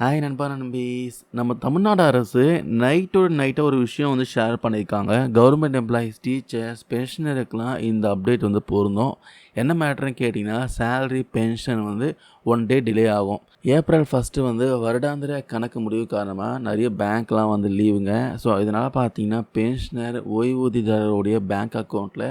Hi நண்பா நண்பீஸ் நம்ம தமிழ்நாடு அரசு நைட்டோட நைட்டாக ஒரு விஷயம் வந்து ஷேர் பண்ணியிருக்காங்க. கவர்மெண்ட் எம்ப்ளாயீஸ் டீச்சர்ஸ் பென்ஷனருக்கெலாம் இந்த அப்டேட் வந்து பொருந்தும். என்ன மேட்ருன்னு கேட்டிங்கன்னா சேலரி பென்ஷன் வந்து ஒன் டே டிலே ஆகும். ஏப்ரல் ஃபஸ்ட்டு வந்து வருடாந்திர கணக்கு முடிவு காரணமாக நிறைய பேங்க்லாம் வந்து லீவுங்க ஸோ இதனால் பார்த்தீங்கன்னா பென்ஷனர் ஓய்வூதியதாரருடைய பேங்க் அக்கௌண்ட்டில்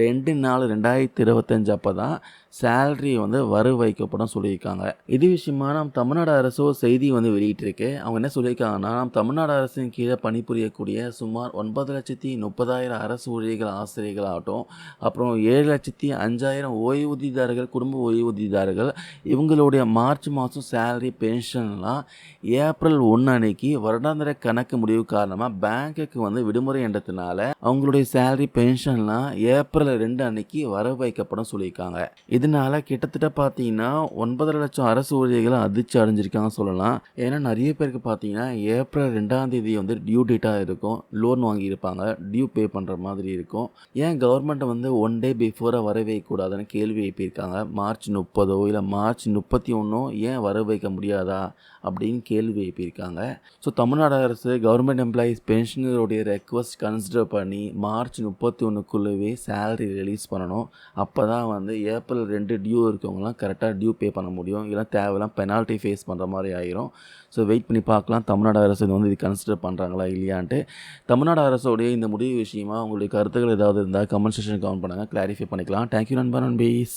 ரெண்டு நாலு ரெண்டாயிரத்தி இருபத்தஞ்சு அப்போ தான் சேலரி வந்து வர வைக்கப்படும் சொல்லியிருக்காங்க. இது விஷயமா நம்ம தமிழ்நாடு அரசு செய்தி செய்தி வந்து வெளியிட்டிருக்கு. அவங்க என்ன சொல்லியிருக்காங்கன்னா தமிழ்நாடு அரசின் கீழே பணிபுரியக்கூடிய சுமார் ஒன்பது லட்சத்தி முப்பதாயிரம் அரசு ஊழியர்கள் ஆசிரியர்கள் ஆகட்டும் அப்புறம் ஏழு லட்சத்தி அஞ்சாயிரம் ஓய்வூதியதாரர்கள் குடும்ப ஓய்வூதியதாரர்கள் இவங்களுடைய மார்ச் மாதம் சேலரி பென்ஷன்லாம் ஏப்ரல் ஒன்று அன்னைக்கு வருடாந்திர கணக்கு முடிவு காரணமாக பேங்க்குக்கு வந்து விடுமுறை என்றதுனால அவங்களுடைய சேலரி பென்ஷன்லாம் ஏப்ரல் ரெண்டு அன்னைக்கு வர வைக்கப்படும் சொல்லியிருக்காங்க. இதனால கிட்டத்தட்ட பார்த்தீங்கன்னா ஒன்பதரை லட்சம் அரசு ஊழியர்களை அதிர்ச்சி அடைஞ்சிருக்காங்க சொல்லலாம். ஏன்னா நிறைய பேருக்கு பார்த்தீங்கன்னா ஏப்ரல் ரெண்டாம் தேதி வந்து டியூ டேட்டாக இருக்கும். லோன் வாங்கியிருப்பாங்க. டியூ பே பண்ணுற மாதிரி இருக்கும். ஏன் கவர்மெண்ட் வந்து ஒன் டே பிஃபோராக வர வைக்கக்கூடாதுன்னு கேள்வி எழுப்பியிருக்காங்க? மார்ச் முப்பதோ இல்லை மார்ச் முப்பத்தி ஒன்றோ ஏன் வர வைக்க முடியாதா? அப்படின்னு கேள்வி எழுப்பியிருக்காங்க. ஸோ தமிழ்நாடு அரசு கவர்மெண்ட் எம்ப்ளாயீஸ் பென்ஷனருடைய ரெக்வஸ்ட் கன்சிடர் பண்ணி மார்ச் முப்பத்தி ஒன்றுக்குள்ளவே சேலரி ரிலீஸ் பண்ணணும். அப்போ தான் வந்து ஏப்ரல் ரெண்டு டியூ இருக்கவங்களாம் கரெக்டாக டியூ பே பண்ண முடியும். இல்லை தேவையெல்லாம் பெனால்ட்டி ஃபேஸ் பண்ணுற மாதிரி ஆயிரும். ஸோ வெயிட் பண்ணி பார்க்கலாம். தமிழ்நாடு அரசு இது வந்து இது கன்சிடர் பண்ணுறாங்களா இல்லையான்ட்டு. தமிழ்நாடு அரசோடைய இந்த முடிவு விஷயமா உங்களுடைய கருத்துக்கள் ஏதாவது இருந்தால் கமெண்ட் செஷன் கவுண்ட் பண்ணுங்கள் கிளாரிஃபை பண்ணிக்கலாம். தேங்க்யூ நண்பர் நண்பீஸ்.